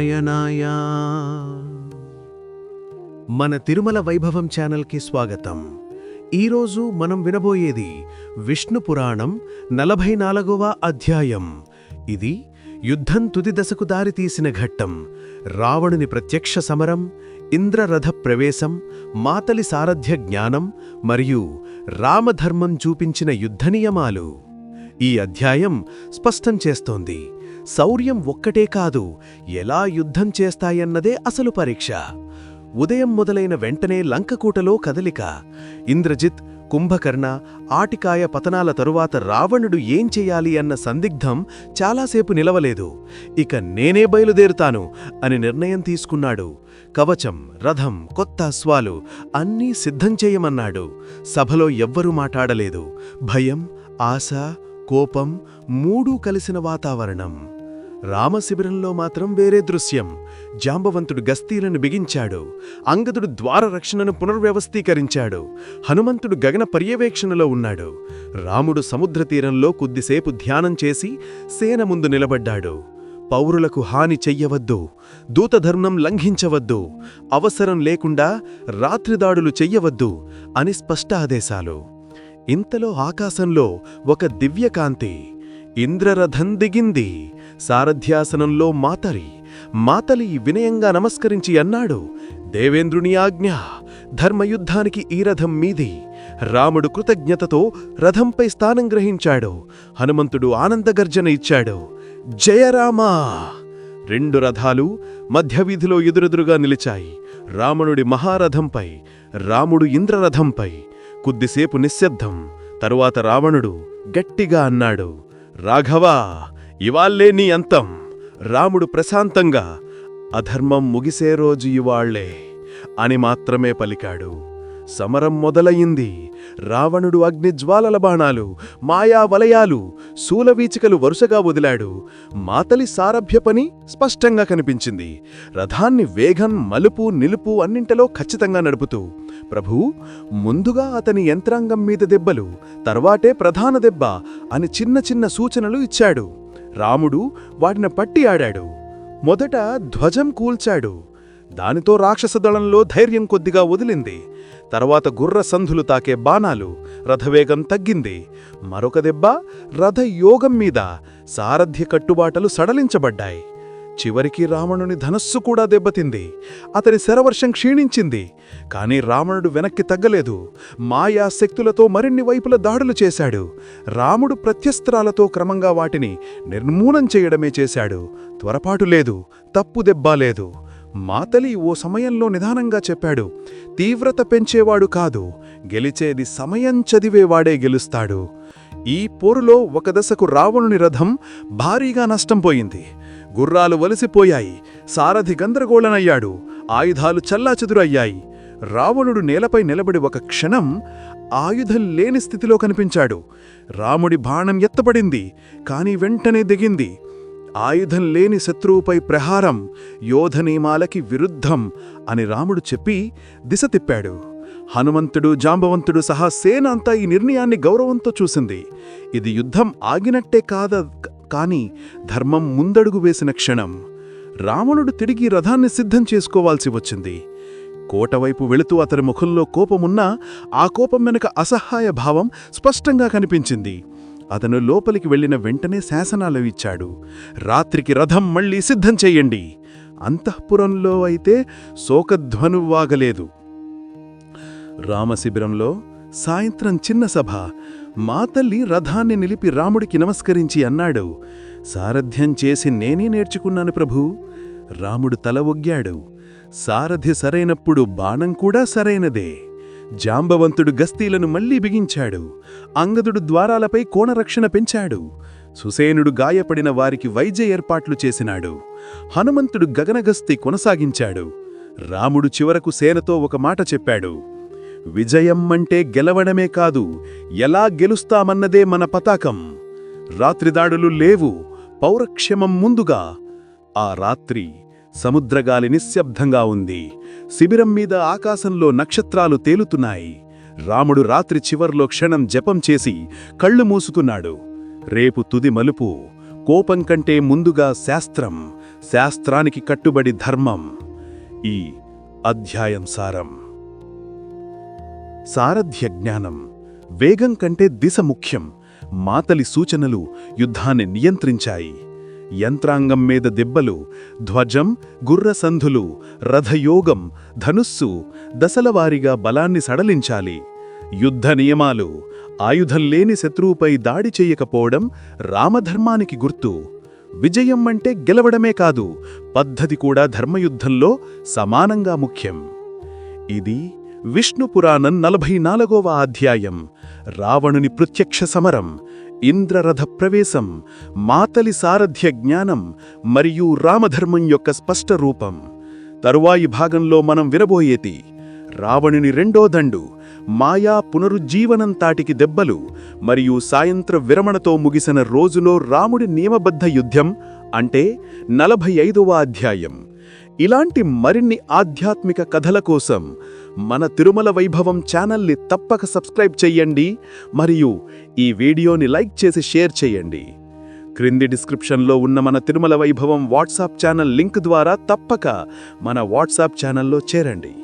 నారాయణాయ మన తిరుమల వైభవం ఛానల్కి స్వాగతం. ఈరోజు మనం వినబోయేది విష్ణు పురాణం నలభై నాలుగవ అధ్యాయం. ఇది యుద్ధం తుది దశకు దారితీసిన ఘట్టం. రావణుని ప్రత్యక్ష సమరం ఇంద్రరథ ప్రవేశం మాతలి సారథ్య జ్ఞానం మరియు రామధర్మం చూపించిన యుద్ధ నియమాలు. ఈ అధ్యాయం స్పష్టం చేస్తోంది. శౌర్యం ఒక్కటే కాదు ఎలా యుద్ధం చేస్తాయన్నదే అసలు పరీక్ష. ఉదయం మొదలైన వెంటనే లంకకూటలో కదలిక. ఇంద్రజిత్ కుంభకర్ణ ఆటికాయ పతనాల తరువాత రావణుడు ఏం చెయ్యాలి అన్న సందిగ్ధం చాలాసేపు నిలవలేదు. ఇక నేనే బయలుదేరుతాను అని నిర్ణయం తీసుకున్నాడు. కవచం రథం కొత్త అశ్వాలు అన్నీ సిద్ధం చేయమన్నాడు. సభలో ఎవ్వరూ మాట్లాడలేదు. భయం ఆశ కోపం మూడూ కలిసిన వాతావరణం. రామశిబిరంలో మాత్రం వేరే దృశ్యం. జాంబవంతుడు గస్తీలను బిగించాడు. అంగదుడు ద్వార రక్షణను పునర్వ్యవస్థీకరించాడు. హనుమంతుడు గగన పర్యవేక్షణలో ఉన్నాడు. రాముడు సముద్ర తీరంలో కొద్దిసేపు ధ్యానం చేసి సేన ముందు నిలబడ్డాడు. పౌరులకు హాని చెయ్యవద్దు. దూతధర్మం లంఘించవద్దు. అవసరం లేకుండా రాత్రిదాడులు చెయ్యవద్దు అని స్పష్ట ఆదేశాలు ఇంతలో ఆకాశంలో ఒక దివ్యకాంతి ఇంద్రరథం దిగింది. సారథ్యాసనంలో మాతరి మాతలి వినయంగా నమస్కరించి అన్నాడు దేవేంద్రుని ఆజ్ఞ ధర్మయుద్ధానికి ఈ రథం మీది. రాముడు కృతజ్ఞతతో రథంపై స్థానం గ్రహించాడు హనుమంతుడు ఆనందగర్జన ఇచ్చాడు జయరామా రెండు రథాలు మధ్యవీధిలో ఎదురెదురుగా నిలిచాయి రావణుడి మహారథంపై రాముడు ఇంద్రరథంపై. కొద్దిసేపు నిశ్శబ్దం. తరువాత రావణుడు గట్టిగా అన్నాడు రాఘవా ఇవాళ్ళే నీ అంతం. రాముడు ప్రశాంతంగా అధర్మం ముగిసే రోజు ఇవాళ్ళే అని మాత్రమే పలికాడు. సమరం మొదలయింది. రావణుడు అగ్నిజ్వాలల బాణాలు మాయా వలయాలు శూలవీచికలు వరుసగా వదిలాడు. మాతలి సారభ్య పని స్పష్టంగా కనిపించింది. రథాన్ని వేగం మలుపు నిలుపు అన్నింటిలో ఖచ్చితంగా నడుపుతూ ప్రభూ ముందుగా అతని యంత్రాంగం మీద దెబ్బలు తర్వాటే ప్రధాన దెబ్బ అని చిన్న చిన్న సూచనలు ఇచ్చాడు. రాముడు వాటిని పట్టి ఆడాడు. మొదట ధ్వజం కూల్చాడు. దానితో రాక్షస దళంలో ధైర్యం కొద్దిగా వదిలింది. తర్వాత గుర్ర సంధులు తాకే బాణాలు రథవేగం తగ్గింది. మరొక దెబ్బ రథయోగం మీద సారథ్య కట్టుబాటలు సడలించబడ్డాయి. చివరికి రావణుని ధనస్సు కూడా దెబ్బతింది. అతని శరవర్షం క్షీణించింది. కాని రావణుడు వెనక్కి తగ్గలేదు. మాయా శక్తులతో మరిన్ని వైపుల దాడులు చేశాడు. రాముడు ప్రత్యస్త్రాలతో క్రమంగా వాటిని నిర్మూలం చేయడమే చేశాడు. త్వరపాటు లేదు. తప్పు దెబ్బా లేదు. మాతలి ఓ సమయంలో నిదానంగా చెప్పాడు తీవ్రత పెంచేవాడు కాదు గెలిచేది సమయం చదివేవాడే గెలుస్తాడు. ఈ పోరులో ఒక దశకు రావణుని రథం భారీగా నష్టం పోయింది. గుర్రాలు వలసిపోయాయి సారథి గందరగోళనయ్యాడు ఆయుధాలు చల్లాచెదురయ్యాయి. రావణుడు నేలపై నిలబడి ఒక క్షణం ఆయుధం లేని స్థితిలో కనిపించాడు. రాముడి బాణం ఎత్తబడింది కాని వెంటనే దిగింది. ఆయుధం లేని శత్రువుపై ప్రహారం యోధ నియమాలకి విరుద్ధం అని రాముడు చెప్పి దిశ తిప్పాడు. హనుమంతుడు జాంబవంతుడు సహా సేన అంతా ఈ నిర్ణయాన్ని గౌరవంతో చూసింది. ఇది యుద్ధం ఆగినట్టే కాద కాని ధర్మం ముందడుగు వేసిన క్షణం. రావణుడు తిరిగి రథాన్ని సిద్ధం చేసుకోవాల్సి వచ్చింది. కోటవైపు వెళుతూ అతని ముఖంలో కోపమున్నా ఆ కోపం వెనుక అసహాయ భావం స్పష్టంగా కనిపించింది. అతను లోపలికి వెళ్ళిన వెంటనే శాసనాలు ఇచ్చాడు. రాత్రికి రథం మళ్ళీ సిద్ధం చెయ్యండి అంతఃపురంలో అయితే శోకధ్వనువాగలేదు రామశిబిరంలో సాయంత్రం చిన్న సభ. మాతల్లి రథాన్ని నిలిపి రాముడికి నమస్కరించి అన్నాడు. సారథ్యం చేసి నేనే నేర్చుకున్నాను ప్రభూ. రాముడు తల ఒగ్గాడు. సారథి సరైనప్పుడు బాణం కూడా సరైనదే. జాంబవంతుడు గస్తీలను మళ్ళీ బిగించాడు. అంగదుడు ద్వారాలపై కోణరక్షణ పెంచాడు. సుసేనుడు గాయపడిన వారికి వైద్య ఏర్పాట్లు చేసినాడు. హనుమంతుడు గగనగస్తీ కొనసాగించాడు. రాముడు చివరకు సేనతో ఒక మాట చెప్పాడు. విజయం అంటే గెలవడమే కాదు ఎలా గెలుస్తామన్నదే మన పతాకం. రాత్రిదాడులు లేవు పౌరక్షమం ముందుగా. ఆ రాత్రి సముద్రగాలి నిశ్శబ్దంగా ఉంది. శిబిరం మీద ఆకాశంలో నక్షత్రాలు తేలుతున్నాయి. రాముడు రాత్రి చివర్లో క్షణం జపం చేసి కళ్ళు మూసుకున్నాడు. రేపు తుది మలుపు. కోపం కంటే ముందుగా శాస్త్రం. శాస్త్రానికి కట్టుబడి ధర్మం. ఈ అధ్యాయం సారం. సారథ్య జ్ఞానం. వేగం కంటే దిశ ముఖ్యం. మాతలి సూచనలు యుద్ధాన్ని నియంత్రించాయి. యంత్రాంగం మీద దెబ్బలు ధ్వజం గుర్రసంధులు రథయోగం ధనుస్సు దశలవారీగా బలాన్ని సడలించాలి. యుద్ధ నియమాలు ఆయుధం లేని శత్రువుపై దాడి చేయకపోవడం రామధర్మానికి గుర్తు. విజయం అంటే గెలవడమే కాదు పద్ధతి కూడా ధర్మయుద్ధంలో సమానంగా ముఖ్యం. ఇది విష్ణు పురాణం నలభై నాలుగవ అధ్యాయం. రావణుని ప్రత్యక్ష సమరం. ఇంద్రరథ ప్రవేశం మాతలి సారథ్య జ్ఞానం మరియు రామధర్మం యొక్క స్పష్ట రూపం. తరువాయి భాగంలో మనం వినబోయేది రావణుని రెండో దండు మాయా పునరుజ్జీవనం తాటికి దెబ్బలు మరియు సాయంత్ర విరమణతో ముగిసిన రోజులో రాముడి నియమబద్ధ యుద్ధం అంటే నలభై ఐదవ అధ్యాయం. ఇలాంటి మరిన్ని ఆధ్యాత్మిక కథల కోసం మన తిరుమల వైభవం ఛానల్ని తప్పక సబ్స్క్రైబ్ చెయ్యండి మరియు ఈ వీడియోని లైక్ చేసి షేర్ చేయండి క్రింది డిస్క్రిప్షన్లో ఉన్న మన తిరుమల వైభవం వాట్సాప్ ఛానల్ లింక్ ద్వారా తప్పక మన వాట్సాప్ ఛానల్లో చేరండి.